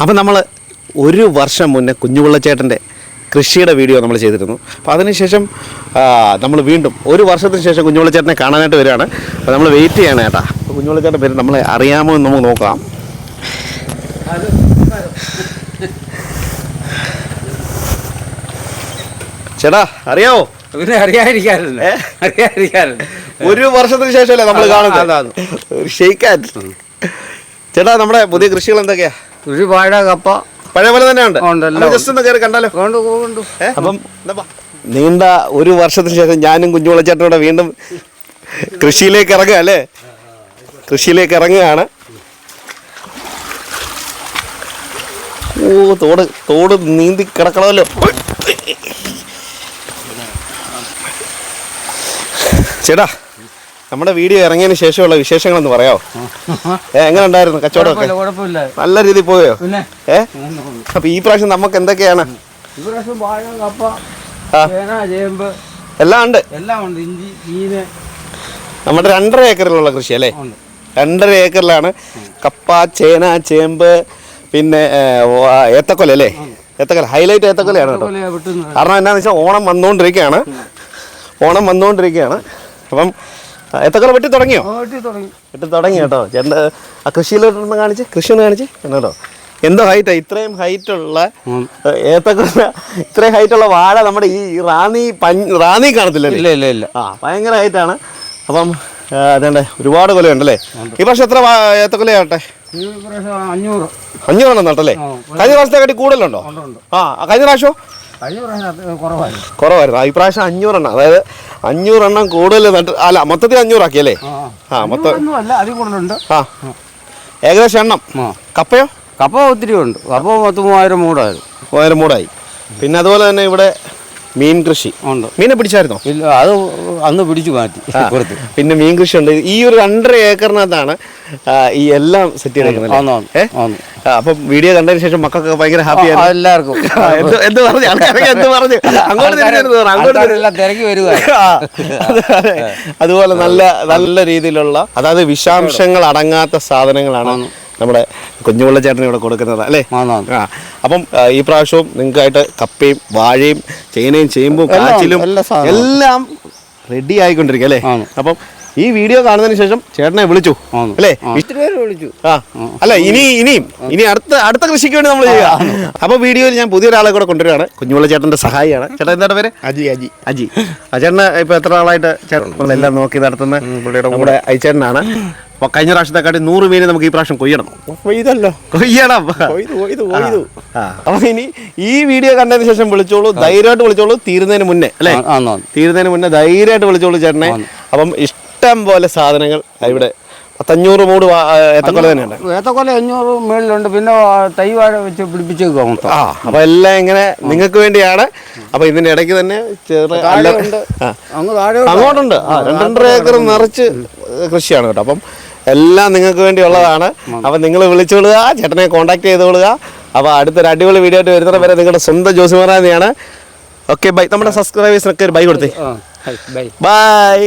അപ്പം നമ്മൾ ഒരു വർഷം മുന്നേ കുഞ്ഞുപിള്ളച്ചേട്ടന്റെ കൃഷിയുടെ വീഡിയോ നമ്മൾ ചെയ്തിരുന്നു. അപ്പോൾ അതിനുശേഷം നമ്മൾ വീണ്ടും ഒരു വർഷത്തിന് ശേഷം കുഞ്ഞുപിള്ളച്ചേട്ടനെ കാണാനായിട്ട് വരികയാണ്. അപ്പോൾ നമ്മൾ വെയിറ്റ് ചെയ്യണം ഏട്ടാ അപ്പോൾ കുഞ്ഞുപിള്ളച്ചേട്ടൻ പേര് നമ്മളെ അറിയാമോ എന്ന് നമുക്ക് നോക്കാം. ചേട്ടാ അറിയാമോ പിന്നെ അറിയാതിരിക്കാറില്ല. ഏ? അറിയാതിരിക്കാറില്ല. ഒരു വർഷത്തിന് ശേഷമല്ലേ നമ്മൾ കാണുന്നത്? ഷെയ്ക്കാൻ ചേട്ടാ നമ്മുടെ പുതിയ കൃഷികൾ എന്തൊക്കെയാ? ഒരു വാഴ കപ്പ. പഴയ പോലെ തന്നെ ഉണ്ട്. ഒന്ന് കയറി കണ്ടാലോ? ഏ? നീണ്ട ഒരു വർഷത്തിന് ശേഷം ഞാനും കുഞ്ഞുവിളച്ചേട്ടനോടെ വീണ്ടും കൃഷിയിലേക്ക് ഇറങ്ങുക അല്ലേ? കൃഷിയിലേക്ക് ഇറങ്ങുകയാണ്. ഓ തോട് തോട് നീന്തി കിടക്കണമല്ലോ. ചേട്ടാ നമ്മുടെ വീഡിയോ ഇറങ്ങിയതിന് ശേഷമുള്ള വിശേഷങ്ങളൊന്ന് പറയാമോ ഏ, എങ്ങനെ ഉണ്ടായിരുന്നു കച്ചവടമൊക്കെ? നല്ല രീതിയിൽ പോയോ? ഏ? അപ്പൊ ഈ പ്രാവശ്യം നമുക്ക് എന്തൊക്കെയാണ്? എല്ലാം ഉണ്ട്. നമ്മുടെ രണ്ടര ഏക്കറിലുള്ള കൃഷി അല്ലേ? രണ്ടര ഏക്കറിലാണ് കപ്പ ചേന ചേമ്പ് പിന്നെ ഏത്തക്കൊല അല്ലേ? ഏത്തക്കൊല ഹൈലൈറ്റ് ഏത്തക്കൊലയാണ് കേട്ടോ. കാരണം എന്നാന്ന് വെച്ചാൽ ഓണം വന്നുകൊണ്ടിരിക്കുകയാണ് ഓണം വന്നുകൊണ്ടിരിക്കുകയാണ് അപ്പം ഏത്തക്കൊല വെട്ടി തുടങ്ങിയോ? വെട്ടി തുടങ്ങി. വെട്ടി തുടങ്ങി കേട്ടോ. ചേട്ടന്റെ ആ കൃഷിയിലോട്ടൊന്ന് കാണിച്ച് കൃഷി ഒന്ന് കാണിച്ച്. കേട്ടോ എന്തോ ഹൈറ്റാ ഇത്രയും ഹൈറ്റുള്ള ഉം. ഏത്തക്കൊല ഇത്രയും ഹൈറ്റുള്ള വാഴ നമ്മുടെ ഈ റാന്നി റാന്നി കാണത്തില്ല ഇല്ല ഇല്ല ഇല്ല. ആ ഭയങ്കര ഹൈറ്റാണ് അപ്പം അതേണ്ട ഒരുപാട് കൊല ഉണ്ടല്ലേ ഈ പ്രാവശ്യം എത്ര ഏത്തക്കൊലയാട്ടെ അഞ്ഞൂറ്. അഞ്ഞൂറെണ്ണം നട്ടല്ലേ? കഴിഞ്ഞ പ്രാവശ്യത്തെ കാട്ടി കൂടുതലുണ്ടോ? ഉണ്ട് ഉണ്ട്. ആ കഴിഞ്ഞ പ്രാവശ്യം കുറവായിരുന്നു. ഈ പ്രാവശ്യം അഞ്ഞൂറെണ്ണം. അതായത് അഞ്ഞൂറെണ്ണം കൂടുതൽ നട്ട് അല്ല മൊത്തത്തിൽ അഞ്ഞൂറാക്കി അല്ലേ ആ. മൊത്തം ഒന്നും അല്ല അതിൽ കൂടുതലുണ്ട്. ആ. ഏകദേശം എണ്ണം. കപ്പയോ? കപ്പ ഒത്തിരി ഉണ്ട്. കപ്പ പത്ത് മൂവായിരം മൂടായിരുന്നു മൂവായിരം മൂടായി. പിന്നെ അതുപോലെ തന്നെ ഇവിടെ മീൻ കൃഷി ഉണ്ട്. മീനെ പിടിച്ചായിരുന്നോ? ഇല്ല അത് അന്ന് പിടിച്ചു മാറ്റി പുറത്ത്. പിന്നെ മീൻ കൃഷി ഉണ്ട് ഈ ഒരു രണ്ടര ഏക്കറിനകത്താണ് ഈ എല്ലാം സെറ്റ് ചെയ്തേക്കുന്നത് അപ്പൊ വീഡിയോ കണ്ടതിന് ശേഷം മക്കൾക്ക് ഭയങ്കര ഹാപ്പി എല്ലാവർക്കും. എന്ത് പറഞ്ഞു? ആൾക്കാരൊക്കെ എന്ത് പറഞ്ഞു? അങ്ങോട്ട് അങ്ങോട്ട് തിരക്കി വരുക. അതുപോലെ നല്ല നല്ല രീതിയിലുള്ള അതായത് വിഷാംശങ്ങൾ അടങ്ങാത്ത സാധനങ്ങളാണ് നമ്മുടെ കുഞ്ഞുമുള്ള ചേട്ടൻ ഇവിടെ കൊടുക്കുന്നത് അല്ലേ? ആ അപ്പം ഈ പ്രാവശ്യവും നിങ്ങൾക്കായിട്ട് കപ്പയും വാഴയും ചേനയും ചേമ്പും കാച്ചിലും എല്ലാം റെഡി ആയിക്കൊണ്ടിരിക്കും അല്ലേ. അപ്പം ഈ വീഡിയോ കാണുന്നതിന് ശേഷം ചേട്ടനെ വിളിച്ചു അല്ലേ? വിളിച്ചു. ആ. അല്ല ഇനി ഇനിയും ഇനി അടുത്ത അടുത്ത കൃഷിക്ക് വേണ്ടി നമ്മൾ ചെയ്യുക. അപ്പൊ വീഡിയോയിൽ ഞാൻ പുതിയൊരാളെ കൂടെ കൊണ്ടുവരികയാണ്. കുഞ്ഞുമുള്ള ചേട്ടന്റെ സഹായിയാണ്. ചേട്ടൻ എന്താണ് പേര്? അജി അജി. അജി. ആ ചേട്ടന് ഇപ്പൊ എത്ര ആളായിട്ട് ചേട്ടൻ എല്ലാം നോക്കി നടത്തുന്ന നമ്മുടെ അയച്ചേട്ടനാണ് അപ്പൊ കഴിഞ്ഞ പ്രാവശ്യത്തെക്കാട്ടി നൂറ് മീൻ നമുക്ക് ഈ പ്രാവശ്യം കൊയ്യണം. കൊയ്തല്ലോ കൊയ്യണം. അപ്പൊ ഇനി ഈ വീഡിയോ കണ്ടതിന് ശേഷം വിളിച്ചോളൂ ധൈര്യമായിട്ട് വിളിച്ചോളൂ തീരുന്നതിന് മുന്നേ അല്ലേ. തീരുന്നതിന് മുന്നേ ധൈര്യമായിട്ട് വിളിച്ചോളൂ ചേട്ടനെ. അപ്പം ഇഷ്ടം പോലെ സാധനങ്ങൾ ഇവിടെ പത്തഞ്ഞൂറ് മൂട് ഏത്തക്കൊല തന്നെയുണ്ട്. ഏത്തക്കൊല അഞ്ഞൂറ് മേളിലുണ്ട് പിന്നെ തൈ വാഴ വെച്ച് പിടിപ്പിച്ചേക്കുക മൊത്തം. ആ അപ്പൊ എല്ലാം ഇങ്ങനെ നിങ്ങൾക്ക് വേണ്ടിയാണ്. അപ്പൊ ഇതിന്റെ ഇടയ്ക്ക് തന്നെ അങ്ങോട്ടുണ്ട്. ആ രണ്ടര ഏക്കർ നിറച്ച് കൃഷിയാണ് കേട്ടോ. അപ്പം എല്ലാം നിങ്ങൾക്ക് വേണ്ടിയുള്ളതാണ്. അപ്പൊ നിങ്ങൾ വിളിച്ചോളുക ചേട്ടനെ കോൺടാക്ട് ചെയ്തോളുക അപ്പൊ അടുത്തൊരു അടിപൊളി വീഡിയോ ആയിട്ട് വരുന്നത് വരെ നിങ്ങളുടെ സ്വന്തം ജോസിമറാനിയാണ് ഓക്കെ ബൈ നമ്മുടെ സബ്സ്ക്രൈബേഴ്സിനൊക്കെ ഒരു ബൈ കൊടുത്തേ. ബൈ